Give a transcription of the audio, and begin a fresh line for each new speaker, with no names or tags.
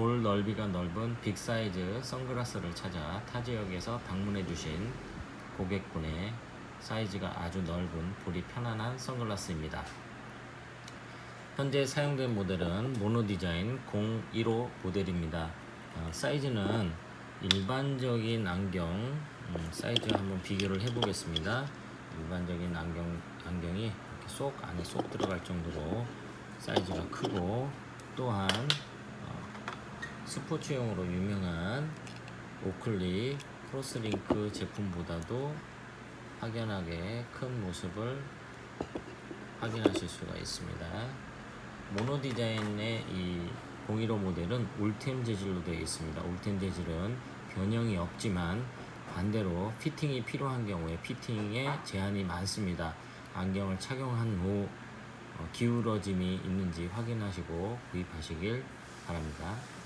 볼 넓이가 넓은 빅 사이즈 선글라스를 찾아 타 지역에서 방문해 주신 고객분의 사이즈가 아주 넓은 볼이 편안한 선글라스입니다. 현재 사용된 모델은 모노 디자인 015 모델입니다. 어, 사이즈는 일반적인 안경 음, 사이즈 한번 비교를 해보겠습니다. 일반적인 안경 안경이 이렇게 쏙 안에 쏙 들어갈 정도로 사이즈가 크고 또한 어, 스포츠용으로 유명한 오클리 크로스링크 제품보다도 확연하게 큰 모습을 확인하실 수가 있습니다. 모노 디자인의 이 015 모델은 울템 재질로 되어 있습니다. 울템 재질은 변형이 없지만 반대로 피팅이 필요한 경우에 피팅에 제한이 많습니다. 안경을 착용한 후 어, 기울어짐이 있는지 확인하시고 구입하시길 바랍니다.